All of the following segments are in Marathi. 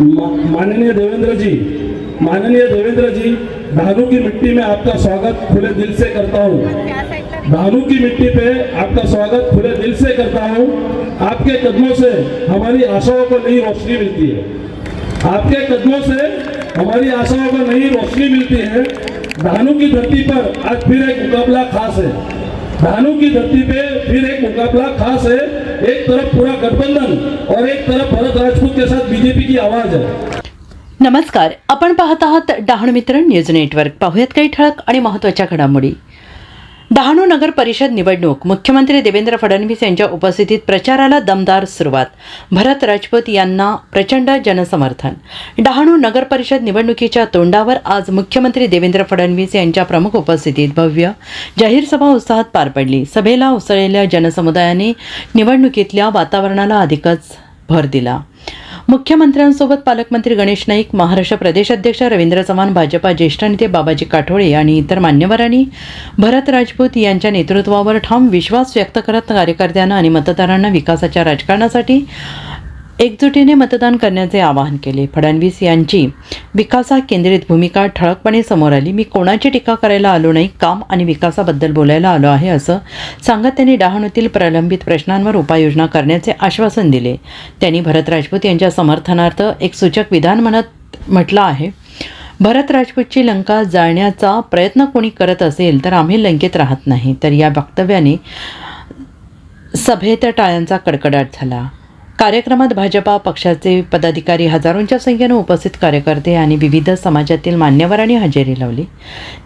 मा- माननीय देवेंद्र जी माननीय देवेंद्र जी धानु की मिट्टी में आपका स्वागत खुले दिल से करता हूँ. धानु की मिट्टी पे आपका स्वागत खुले दिल से करता हूँ. आपके कदमों से हमारी आशाओं को नई रोशनी मिलती है. आपके कदमों से हमारी आशाओं को नई रोशनी मिलती है. धानु की धरती पर आज फिर एक मुकाबला खास है. धानु की धरती पे फिर एक मुकाबला खास है. एक तरफ पूरा गठबंधन और एक तरफ भरत राजपूत के साथ बीजेपी की आवाज है। नमस्कार आपण पाहत आहात डहाणू मित्र न्यूज नेटवर्क. पाहूयात काही ठळक आणि महत्त्वाच्या घडामोडी. डहाणू नगर परिषद निवडणूक. मुख्यमंत्री देवेंद्र फडणवीस यांच्या उपस्थितीत प्रचाराला दमदार सुरुवात. भरत राजपूत यांना प्रचंड जनसमर्थन. डहाणू नगर परिषद निवडणुकीच्या तोंडावर आज मुख्यमंत्री देवेंद्र फडणवीस यांच्या प्रमुख उपस्थितीत भव्य जाहीर सभा उत्साहात पार पडली. सभेला उसळलेल्या जनसमुदायाने निवडणुकीतल्या वातावरणाला अधिकच भर दिला. मुख्यमंत्र्यांसोबत पालकमंत्री गणेश नाईक महाराष्ट्र प्रदेश अध्यक्ष रवींद्र चव्हाण भाजपा ज्येष्ठ नेते बाबाजी काठोळे आणि इतर मान्यवरांनी भरत राजपूत यांच्या नेतृत्वावर ठाम विश्वास व्यक्त करत कार्यकर्त्यांना आणि मतदारांना विकासाच्या राजकारणासाठी एकजुटीने मतदान करण्याचे आवाहन केले. फडणवीस यांची विकासा केंद्रित भूमिका ठळकपणे समोर आली. मी कोणाची टीका करायला आलो नाही काम आणि विकासाबद्दल बोलायला आलो आहे असं सांगत त्यांनी डहाणूतील प्रलंबित प्रश्नांवर उपाययोजना करण्याचे आश्वासन दिले. त्यांनी भरत राजपूत यांच्या समर्थनार्थ एक सूचक विधान म्हणत म्हटलं आहे भरत राजपूतची लंका जाळण्याचा प्रयत्न कोणी करत असेल तर आम्ही लंकेत राहत नाही. तर या वक्तव्याने सभेत टाळ्यांचा कडकडाट झाला. कार्यक्रमात भाजपा पक्षाचे पदाधिकारी हजारोंच्या संख्येनं उपस्थित कार्यकर्ते आणि विविध समाजातील मान्यवरांनी हजेरी लावली.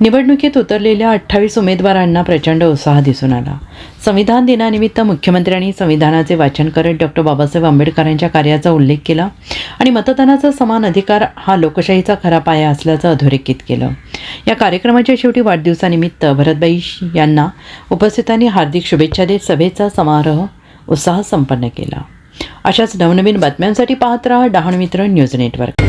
निवडणुकीत उतरलेल्या अठ्ठावीस उमेदवारांना प्रचंड उत्साह दिसून आला. संविधान दिनानिमित्त मुख्यमंत्र्यांनी संविधानाचे वाचन करत डॉक्टर बाबासाहेब आंबेडकरांच्या कार्याचा उल्लेख केला आणि मतदानाचा समान अधिकार हा लोकशाहीचा खरा पाया असल्याचं अधोरेखित केलं. या कार्यक्रमाच्या शेवटी वाढदिवसानिमित्त भरतबाई यांना उपस्थितांनी हार्दिक शुभेच्छा देत सभेचा समारोह उत्साह संपन्न केला. अशाच नवनवीन बातम्यांसाठी पाहत राहा डहाण मित्र न्यूज नेटवर्क.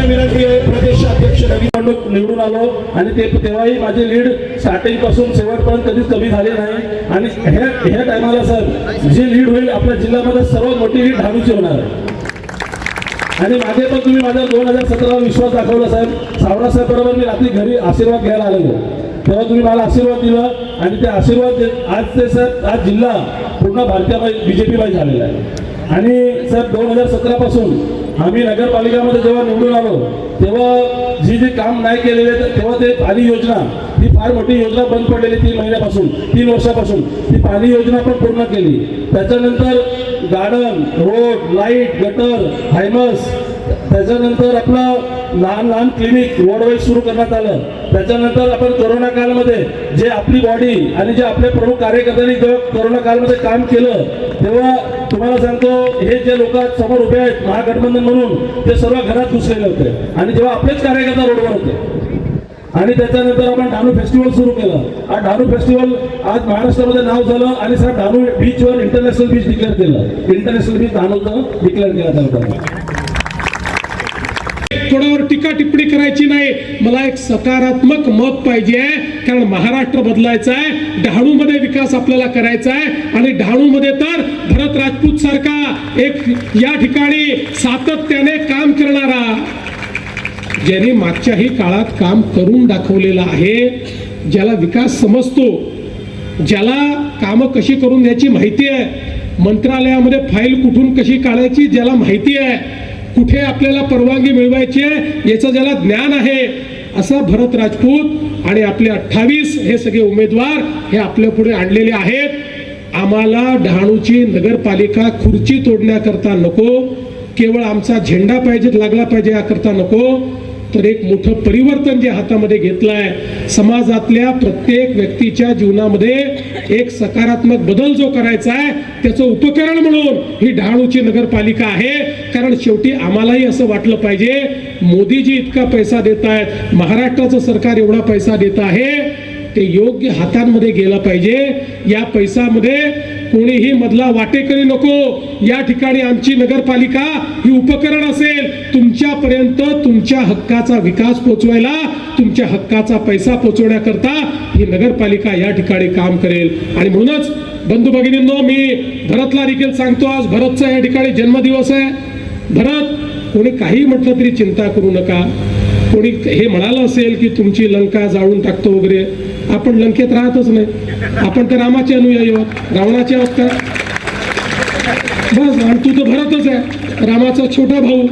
विनंती आहे प्रदेश निवडणूक निवडून आलो आणि ते तेव्हाही माझे लीड स्टार्टिंगपासून शेवटपर्यंत कधीच कमी झाले नाही आणि ह्या ह्या टायमाला सर जे लीड होईल आपल्या जिल्ह्यामध्ये सर्वात मोठी लीड धारूची होणार आहे आणि मागे पण तुम्ही माझ्या दोन हजार सतरावर विश्वास दाखवला साहेब. सावरा साहेब बरोबर मी रात्री घरी आशीर्वाद घ्यायला आलेलो. तेव्हा तुम्ही मला आशीर्वाद दिला आणि ते आशीर्वाद दे- आज ते सर आज जिल्हा पूर्ण भारतीय बी जे पीबाई झालेला आहे. आणि सर दोन हजार सतरापासून आम्ही नगरपालिकामध्ये जेव्हा निवडून आलो तेव्हा जी जे काम नाही केलेले तेव्हा ते पाणी योजना ही फार मोठी योजना बंद पडलेली तीन महिन्यापासून तीन वर्षापासून. ती पाणी योजना पण पूर्ण केली. त्याच्यानंतर garden road light gutter high mast. त्याच्यानंतर आपलं लहान लहान क्लिनिक रोडवेज सुरू करण्यात आलं. त्याच्यानंतर आपण कोरोना काळामध्ये जे आपली बॉडी आणि जे आपले प्रमुख कार्यकर्त्यांनी जेव्हा कोरोना काळामध्ये काम केलं तेव्हा तुम्हाला सांगतो हे जे लोक समोर उभे आहेत महागठबंधन म्हणून ते सर्व घरात घुसलेले होते. आणि जेव्हा आपलेच कार्यकर्ता रोडवर होते. आणि त्याच्यानंतर आपण डानू फेस्टिवल सुरू केलं. हा डानू फेस्टिवल आज महाराष्ट्रामध्ये नाव झालं आणि सर डानू बीचवर इंटरनॅशनल बीच डिक्लेअर केलं. इंटरनॅशनल बीच डानूचं डिक्लेअर केलं त्यानंतर कोणावर टीका टिप्पणी करायची नाही मला एक सकारात्मक मत पाहिजे आहे कारण महाराष्ट्र बदलायचा आहे डहाणूमध्ये विकास आपल्याला करायचा आहे आणि डहाणूमध्ये तर भरत राजपूत सारखा एक या ठिकाणी सातत्याने काम करणारा ज्यांनी मागच्याही काळात काम करून दाखवलेलं आहे ज्याला विकास समजतो ज्याला कामं कशी करून द्यायची माहिती आहे मंत्रालयामध्ये फाईल कुठून कशी काढायची ज्याला माहिती आहे कुठे आपल्याला परवानगी मिळवायची आहे याचं ज्याला ज्ञान आहे असं भरत राजपूत आणि आपले अठ्ठावीस हे सगळे उमेदवार हे आपल्या पुढे आणलेले आहेत. आम्हाला डहाणूची नगरपालिका खुर्ची तोडण्याकरता नको केवळ आमचा झेंडा पाहिजे लागला पाहिजे याकरता नको. तर एक मोठं परिवर्तन जे हातामध्ये घेतलं आहे समाजातल्या प्रत्येक व्यक्तीच्या जीवनामध्ये एक सकारात्मक बदल जो करायचा आहे त्याचं उपकरण म्हणून ही डहाणूची नगरपालिका आहे. कारण शेवटी आम्हालाही असं वाटलं पाहिजे मोदीजी इतका पैसा देत आहेत महाराष्ट्राचं सरकार एवढा पैसा देत आहे ते योग्य हातांमध्ये गेलं पाहिजे. या पैशामध्ये कोणीही मधला वाटेकरी नको. या ठिकाणी आमची नगरपालिका ही उपकरण असेल. तुमच्यापर्यंत तुमच्या हक्काचा विकास पोचवायला तुमच्या हक्काचा पैसा पोचवण्याकरता ही नगरपालिका या ठिकाणी काम करेल. आणि म्हणूनच बंधू भगिनींनो मी भरतला देखील सांगतो आज भरतचा या ठिकाणी जन्मदिवस आहे. भरत कोणी काही म्हटलं तरी चिंता करू नका. कोणी हे म्हणालं असेल की तुमची लंका जाळून टाकतो वगैरे. आपण लंकेत राहतच नाही. आपण तर रामाचे अनुयायी आहोत. रावणाचे आहोत का? बस आणि तू तर भरतच आहे. रामाचा छोटा भाऊ.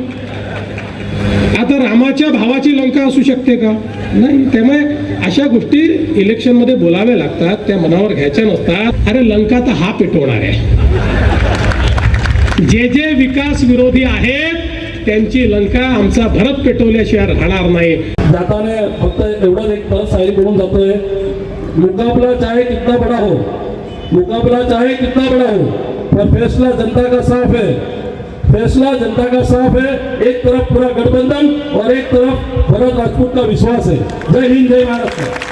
आता रामाच्या भावाची लंका असू शकते का? नाही त्यामुळे अशा गोष्टी इलेक्शनमध्ये बोलाव्या लागतात. त्या मनावर घ्यायच्या नसतात. अरे लंका तर हा पेटवणार आहे. जे जे विकास विरोधी आहेत त्यांची लंका आमचा भरत पेटवल्याशिवाय राहणार नाही. जाताना फक्त एवढंच एक परत सायरी करून जातोय. मुकाबला चाहे कितना बड़ा हो मुकाबला चाहे कितना बड़ा हो पर फैसला जनता का साफ है। फैसला जनता का साफ है एक तरफ पूरा गठबंधन और एक तरफ भरत राजपूत का विश्वास है। जय हिंद जय भारत।